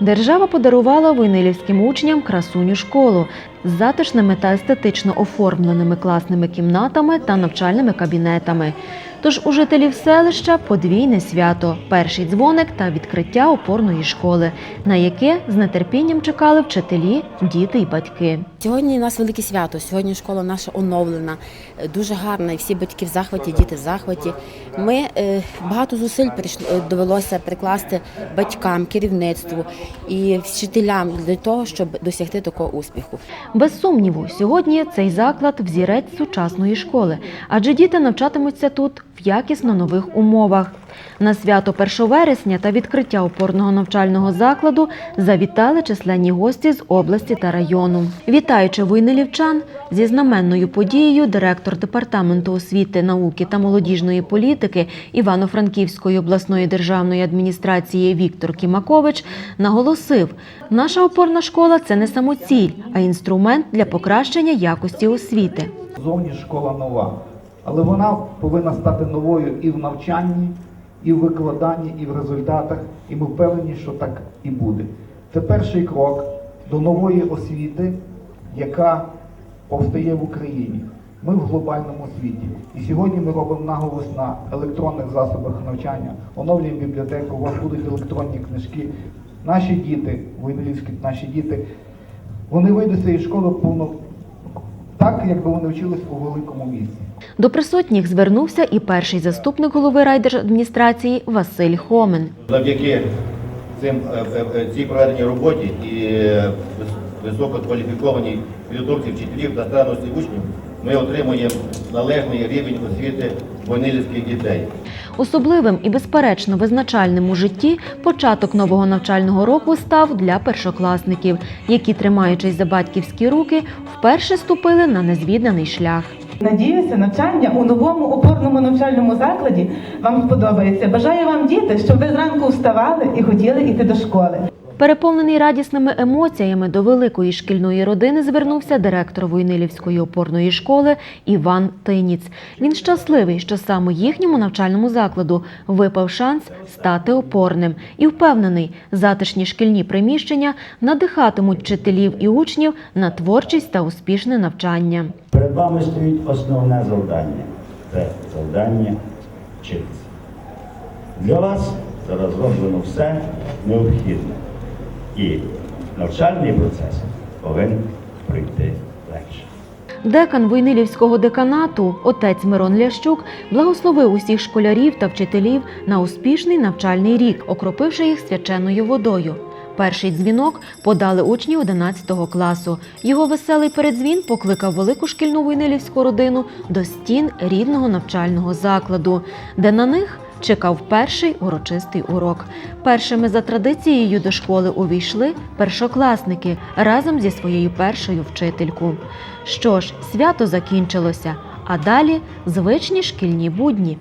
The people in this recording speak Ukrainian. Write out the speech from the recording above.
Держава подарувала войнилівським учням красуню школу з затишними та естетично оформленими класними кімнатами та навчальними кабінетами. Тож у жителів селища подвійне свято, перший дзвоник та відкриття опорної школи, на яке з нетерпінням чекали вчителі, діти й батьки. Сьогодні у нас велике свято. Сьогодні школа наша оновлена, е, дуже гарна. І всі батьки в захваті, діти в захваті. Ми е, багато зусиль е, довелося прикласти батькам, керівництву і вчителям для того, щоб досягти такого успіху. Без сумніву, сьогодні цей заклад взірець сучасної школи, адже діти навчатимуться тут якісно нових умовах. На свято 1 вересня та відкриття опорного навчального закладу завітали численні гості з області та району. Вітаючи войнилівчан зі знаменною подією, директор департаменту освіти, науки та молодіжної політики Івано-Франківської обласної державної адміністрації Віктор Кімакович наголосив, наша опорна школа це не самоціль, а інструмент для покращення якості освіти. Зовні школа нова, але вона повинна стати новою і в навчанні, і в викладанні, і в результатах. І ми впевнені, що так і буде. Це перший крок до нової освіти, яка повстає в Україні. Ми в глобальному світі. І сьогодні ми робимо наголос на електронних засобах навчання, оновлюємо бібліотеку, у вас будуть електронні книжки. Наші діти, воєнолівські наші діти, вони вийдуть з цієї школи повно так, якби вони вчились у великому місті. До присутніх звернувся і перший заступник голови райдержадміністрації Василь Хомин. Завдяки цим, е, е, е, цій проведеній роботі і висококваліфікованій підготовці вчителів та старанності учнів ми отримуємо належний рівень освіти войнилівських дітей. Особливим і безперечно визначальним у житті початок нового навчального року став для першокласників, які, тримаючись за батьківські руки, вперше ступили на незвіданий шлях. Надіюся, навчання у новому опорному навчальному закладі вам сподобається. Бажаю вам, діти, щоб ви зранку вставали і хотіли йти до школи. Переповнений радісними емоціями до великої шкільної родини звернувся директор Войнилівської опорної школи Іван Тиніць. Він щасливий, що саме їхньому навчальному закладу випав шанс стати опорним і впевнений, затишні шкільні приміщення надихатимуть вчителів і учнів на творчість та успішне навчання. Перед вами стоїть основне завдання. Це завдання вчитися. Для вас зараз зроблено все необхідне. І навчальний процес повинен пройти легше. Декан Войнилівського деканату, отець Мирон Лящук, благословив усіх школярів та вчителів на успішний навчальний рік, окропивши їх свяченою водою. Перший дзвінок подали учні 11 класу. Його веселий передзвін покликав велику шкільну войнилівську родину до стін рідного навчального закладу, де на них чекав перший урочистий урок. Першими за традицією до школи увійшли першокласники разом зі своєю першою вчителькою. Що ж, свято закінчилося, а далі звичні шкільні будні.